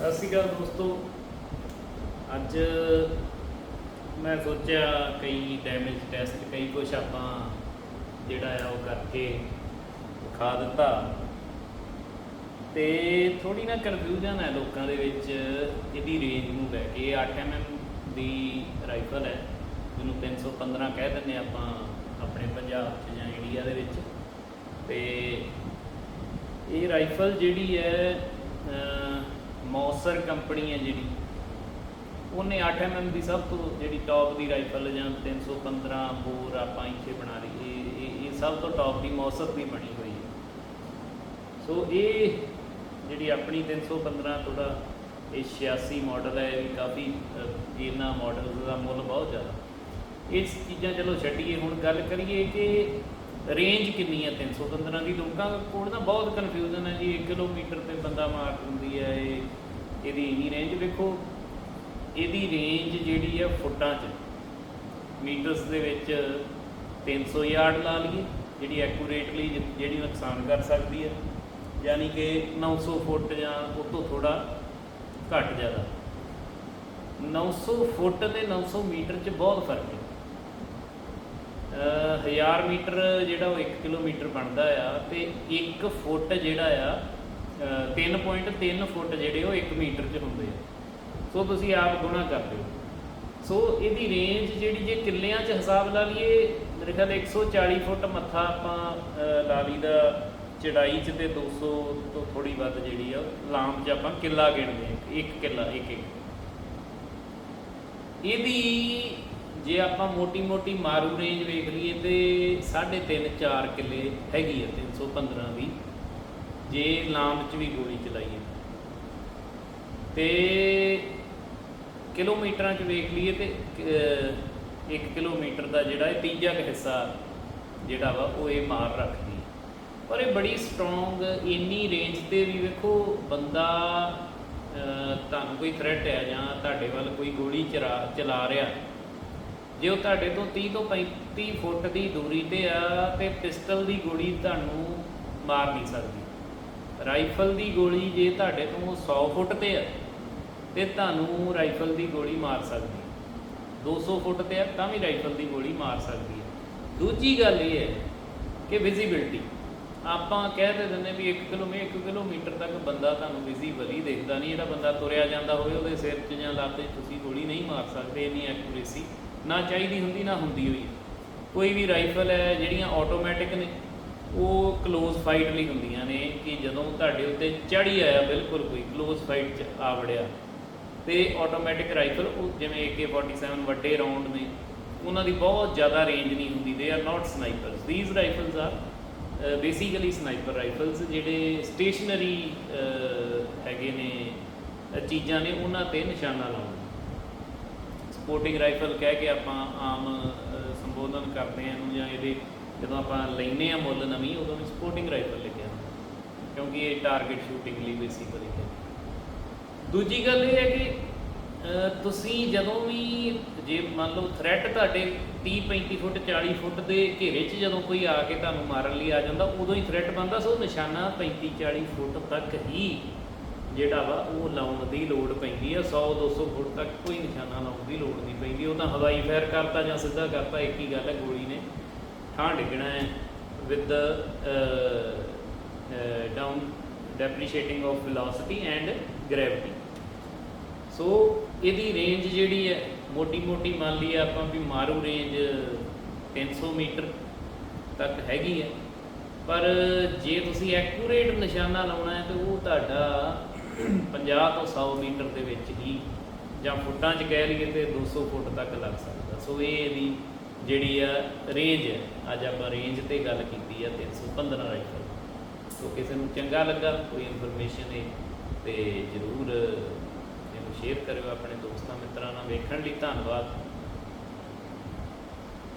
ਸਤਿ ਸ਼੍ਰੀ ਅਕਾਲ ਦੋਸਤੋ। ਅੱਜ ਮੈਂ ਸੋਚਿਆ ਕਈ ਡੈਮੇਜ ਟੈਸਟ ਕਈ ਕੁਝ ਆਪਾਂ ਜਿਹੜਾ ਆ ਉਹ ਕਰਕੇ ਦਿਖਾ ਦਿੱਤਾ। ਤੇ ਥੋੜੀ ਨਾ ਕਨਫਿਊਜ਼ਨ ਹੈ ਲੋਕਾਂ ਦੇ ਵਿੱਚ, ਇਹਦੀ ਰੇਂਜ ਨੂੰ ਲੈ ਕੇ। 8 mm ਦੀ ਰਾਈਫਲ ਹੈ। ਜਿਹਨੂੰ 315 ਕਹਿ ਦਿੰਦੇ ਆਪਾਂ ਆਪਣੇ ਪੰਜਾਬ 'ਚ ਜਾਂ ਇੰਡੀਆ ਦੇ ਵਿੱਚ। ਤੇ ਇਹ ਰਾਈਫਲ ਜਿਹੜੀ ਹੈ ਮੌਸਰ ਕੰਪਨੀ ਹੈ ਜਿਹੜੀ। ਉਹਨੇ 8 mm ਦੀ ਸਭ ਤੋਂ ਜਿਹੜੀ ਟੌਪ ਦੀ ਰਾਈਫਲ ਜਾਂ 315 ਬੋਰ ਆਪਾਂ ਇੱਥੇ ਬਣਾ ਲਈ। ਇਹ, ਇਹ- ਸਭ ਤੋਂ ਟੌਪ ਦੀ ਮੌਸਰ ਦੀ ਬਣੀ ਹੋਈ ਹੈ। ਸੋ ਇਹ ਜਿਹੜੀ ਆਪਣੀ 315 ਥੋੜਾ ਇਹ 86 ਮਾਡਲ ਹੈ, ਇਹ ਵੀ ਕਾਫੀ ਇਹਨਾਂ ਮਾਡਲ ਦਾ ਮੁੱਲ ਬਹੁਤ ਜ਼ਿਆਦਾ। ਇਸ ਚੀਜ਼ਾਂ ਚਲੋ ਛੱਡੀਏ, ਹੁਣ ਗੱਲ ਕਰੀਏ ਕਿ ਰੇਂਜ ਕਿੰਨੀ ਹੈ? 315 ਦੀ ਲੋਕਾਂ ਕੋਲ ਨਾ ਬਹੁਤ ਕਨਫਿਊਜ਼ਨ ਹੈ ਜੀ। 1 ਕਿਲੋਮੀਟਰ ਤੇ ਬੰਦਾ ਮਾਰ ਦਿੰਦੀ ਹੈ ਇਹ। ਇਹਦੀ ਇੰਨੀ ਰੇਂਜ ਵੇਖੋ। ਇਹਦੀ ਰੇਂਜ ਜਿਹੜੀ ਹੈ ਫੁੱਟਾਂ 'ਚ। ਮੀਟਰਸ ਦੇ ਵਿੱਚ 300 ਯਾਰਡ ਲਾ ਲਈਏ, ਜਿਹੜੀ ਐਕੂਰੇਟਲੀ ਜਿਹੜੀ ਨੁਕਸਾਨ ਕਰ ਸਕਦੀ ਹੈ। ਯਾਨੀ ਕਿ 900 ਫੁੱਟ ਜਾਂ ਉਹ ਤੋਂ ਥੋੜਾ ਘੱਟ ਜ਼ਿਆਦਾ। 900 ਫੁੱਟ ਤੇ 900 ਮੀਟਰ 'ਚ ਬਹੁਤ ਫ਼ਰਕ ਹੈ। 1000 ਮੀਟਰ ਜਿਹੜਾ ਉਹ 1 ਕਿਲੋਮੀਟਰ ਬਣਦਾ ਆ ਤੇ 1 ਫੁੱਟ ਜਿਹੜਾ ਆ ਅਹ 3.3 ਫੁੱਟ ਜਿਹੜੇ ਉਹ 1 ਮੀਟਰ 'ਚ ਹੁੰਦੇ ਆ। ਸੋ ਤੁਸੀਂ ਆਪ ਗੁਣਾ ਕਰਦੇ ਹੋ। ਸੋ ਇਹਦੀ ਰੇਂਜ ਜਿਹੜੀ ਜੇ ਕਿੱਲਿਆਂ 'ਚ ਹਿਸਾਬ ਲਾ ਲਈਏ ਮੇਰੇ ਖਿਆਲ 140 ਫੁੱਟ ਮੱਥਾ ਆਪਾਂ ਅਹ, ਲਾ ਲਈਦਾ ਚੜਾਈ 'ਚ ਤੇ 200 ਤੋਂ ਥੋੜੀ ਵੱਧ ਜਿਹੜੀ ਆ ਲਾਂਬ 'ਚ ਆਪਾਂ ਕਿੱਲਾ ਗਿਣਦੇ ਹਾਂ। ਇੱਕ ਕਿੱਲਾ ਇੱਕ ਇੱਕ। ਇਹਦੀ ਜੇ ਆਪਾਂ ਮੋਟੀ ਮੋਟੀ ਮਾਰੂ ਰੇਂਜ ਵੇਖ ਲਈਏ ਤੇ 3.5 4 ਕਿੱਲੇ ਹੈਗੀ ਹੈ 315 ਦੀ ਜੇ ਲਾਂਬ 'ਚ ਵੀ ਗੋਲੀ ਚਲਾਈਏ। ਤੇ ਕਿਲੋਮੀਟਰਾਂ 'ਚ ਵੇਖ ਲਈਏ ਤੇ 1 ਕਿਲੋਮੀਟਰ ਦਾ ਜਿਹੜਾ ਇਹ ਤੀਜਾ ਹਿੱਸਾ ਜਿਹੜਾ ਵਾ, ਉਹ ਇਹ ਮਾਰ ਰੱਖਦੀ ਹੈ ਪਰ ਇਹ ਬੜੀ ਸਟਰੋਂਗ ਇੰਨੀ ਰੇਂਜ ਤੇ ਵੀ ਵੇਖੋ, ਬੰਦਾ ਤੁਹਾਨੂੰ ਕੋਈ ਥ੍ਰੈਟ ਹੈ ਜਾਂ ਤੁਹਾਡੇ ਵੱਲ ਕੋਈ ਗੋਲੀ ਚਰਾ, ਚਲਾ ਰਿਹਾ ਜੇ ਉਹ ਤੁਹਾਡੇ ਤੋਂ 30 ਤੋਂ 35 ਫੁੱਟ ਦੀ ਦੂਰੀ ਤੇ ਆ, ਤੇ ਪਿਸਟਲ ਦੀ ਗੋਲੀ ਤੁਹਾਨੂੰ ਮਾਰ ਨਹੀਂ ਸਕਦੀ। ਰਾਈਫਲ ਦੀ ਗੋਲੀ ਜੇ ਤੁਹਾਡੇ ਤੋਂ 100 ਫੁੱਟ ਤੇ ਆ, ਤੇ ਤੁਹਾਨੂੰ ਰਾਈਫਲ ਦੀ ਗੋਲੀ ਮਾਰ ਸਕਦੀ ਹੈ। 200 ਫੁੱਟ ਤੇ ਆ, ਤਾਂ ਵੀ ਰਾਈਫਲ ਦੀ ਗੋਲੀ ਮਾਰ ਸਕਦੀ ਹੈ। ਦੂਜੀ ਗੱਲ ਇਹ ਹੈ ਕਿ ਵਿਜ਼ਿਬਿਲਟੀ ਆਪਾਂ ਕਹਿ ਤੇ ਦਿੰਦੇ ਵੀ 1 ਕਿਲੋਮੀਟਰ 1 ਕਿਲੋਮੀਟਰ ਤੱਕ ਬੰਦਾ ਤੁਹਾਨੂੰ ਵਿਜ਼ੀਬਲੀ ਦੇਖਦਾ ਨਹੀਂ ਜਿਹੜਾ ਬੰਦਾ ਤੁਰਿਆ ਜਾਂਦਾ ਹੋਵੇ ਉਹਦੇ ਸਿਰ 'ਚ ਜਾਂ ਲੱਤ 'ਚ, ਤੁਸੀਂ ਗੋਲੀ ਨਹੀਂ ਮਾਰ ਸਕਦੇ, ਇੰਨੀ ਐਕੂਰੇਸੀ ਨਾ ਚਾਹੀਦੀ ਹੁੰਦੀ, ਨਾ ਹੁੰਦੀ ਹੋਈ ਹੈ। ਕੋਈ ਵੀ ਰਾਈਫਲ ਹੈ, ਜਿਹੜੀਆਂ ਆਟੋਮੈਟਿਕ ਨੇ, ਉਹ ক্লোਜ਼ ਫਾਈਟ ਨਹੀਂ ਹੁੰਦੀਆਂ ਨੇ ਕਿ ਜਦੋਂ ਤੁਹਾਡੇ ਉੱਤੇ ਚੜੀ ਆਇਆ ਬਿਲਕੁਲ ਕੋਈ ক্লোਜ਼ ਫਾਈਟ ਚ ਆ ਵੜਿਆ। ਤੇ ਆਟੋਮੈਟਿਕ ਰਾਈਫਲ, ਉਹ ਜਿਵੇਂ AK47 ਵੱਡੇ ਰਾਉਂਡ ਨੇ, ਉਹਨਾਂ ਦੀ ਬਹੁਤ ਜ਼ਿਆਦਾ ਰੇਂਜ ਨਹੀਂ ਹੁੰਦੀ they are not snipers these rifles are basically sniper rifles ਜਿਹੜੇ ਸਟੇਸ਼ਨਰੀ ਹੈਗੇ ਨੇ ਚੀਜ਼ਾਂ ਨੇ, ਉਹਨਾਂ ਤੇ ਨਿਸ਼ਾਨਾ ਲਾਉਂਦੇ ਸਪੋਰਟਿੰਗ ਰਾਈਫਲ ਕਹਿ ਕੇ ਆਪਾਂ ਆਮ ਸੰਬੋਧਨ ਕਰਦੇ ਹਾਂ ਇਹਨੂੰ ਜਾਂ ਇਹਦੇ ਜਦੋਂ ਆਪਾਂ ਲੈਨੇ ਆ ਮੁੱਲ ਨਵੀਂ, ਉਦੋਂ ਵੀ ਸਪੋਰਟਿੰਗ ਰਾਈਫਲ ਲਿਖਿਆ ਹੁੰਦਾ ਕਿਉਂਕਿ ਇਹ ਟਾਰਗੇਟ ਸ਼ੂਟਿੰਗ ਲਈ ਬੇਸਿਕਲੀ ਹੈ। ਦੂਜੀ ਗੱਲ ਇਹ ਹੈ ਕਿ ਤੁਸੀਂ ਜਦੋਂ ਵੀ ਜੇ ਮੰਨ ਲਓ ਥ੍ਰੈਟ ਤੁਹਾਡੇ 30 35 ਫੁੱਟ 40 ਫੁੱਟ ਦੇ ਘੇਰੇ 'ਚ ਜਦੋਂ ਕੋਈ ਆ ਕੇ ਤੁਹਾਨੂੰ ਮਾਰਨ ਲਈ ਆ ਜਾਂਦਾ, ਉਦੋਂ ਹੀ ਥ੍ਰੈਟ ਬਣਦਾ, ਸੋ ਨਿਸ਼ਾਨਾ 35 40 ਫੁੱਟ ਤੱਕ ਹੀ ਜਿਹੜਾ ਵਾ ਉਹ ਲਾਉਣ ਦੀ ਲੋੜ ਪੈਂਦੀ ਹੈ 100 200 ਫੁੱਟ ਤੱਕ ਕੋਈ ਨਿਸ਼ਾਨਾ ਲਾਉਣ ਦੀ ਲੋੜ ਨਹੀਂ ਪੈਂਦੀ। ਉਹ ਤਾਂ ਹਵਾਈ ਫਾਇਰ ਕਰਤਾ ਜਾਂ ਸਿੱਧਾ ਕਰਤਾ, ਇੱਕ ਹੀ ਗੱਲ ਹੈ ਗੋਲੀ ਨੇ ਠਾਂ ਡਿੱਗਣਾ ਹੈ with down depreciating of velocity and gravity so ਇਹਦੀ ਰੇਂਜ ਜਿਹੜੀ ਹੈ ਮੋਟੀ ਮੋਟੀ ਮੰਨ ਲਈਏ ਆਪਾਂ ਵੀ ਮਾਰੂ ਰੇਂਜ 300 ਮੀਟਰ ਤੱਕ ਹੈਗੀ ਹੈ। ਪਰ ਜੇ ਤੁਸੀਂ ਐਕੂਰੇਟ ਨਿਸ਼ਾਨਾ ਲਾਉਣਾ ਹੈ, ਤਾਂ ਉਹ ਤੁਹਾਡਾ 50 ਤੋਂ 100 ਮੀਟਰ ਦੇ ਵਿੱਚ ਹੀ ਜਾਂ ਫੁੱਟਾਂ 'ਚ ਕਹਿ ਲਈਏ ਤੇ 200 ਫੁੱਟ ਤੱਕ ਲੱਗ ਸਕਦਾ। ਸੋ ਇਹ ਇਹਦੀ ਜਿਹੜੀ ਆ ਰੇਂਜ ਹੈ, ਅੱਜ ਆਪਾਂ ਰੇਂਜ ਤੇ ਗੱਲ ਕੀਤੀ ਆ 315 ਰਾਈਫਲ ਸੋ ਕਿਸੇ ਨੂੰ ਚੰਗਾ ਲੱਗਾ, ਕੋਈ ਇਨਫੋਰਮੇਸ਼ਨ ਹੈ ਤੇ ਜਰੂਰ ਇਹਨੂੰ ਸ਼ੇਅਰ ਕਰਿਓ ਆਪਣੇ ਦੋਸਤਾਂ ਮਿੱਤਰਾਂ ਨਾਲ। ਵੇਖਣ ਲਈ ਧੰਨਵਾਦ।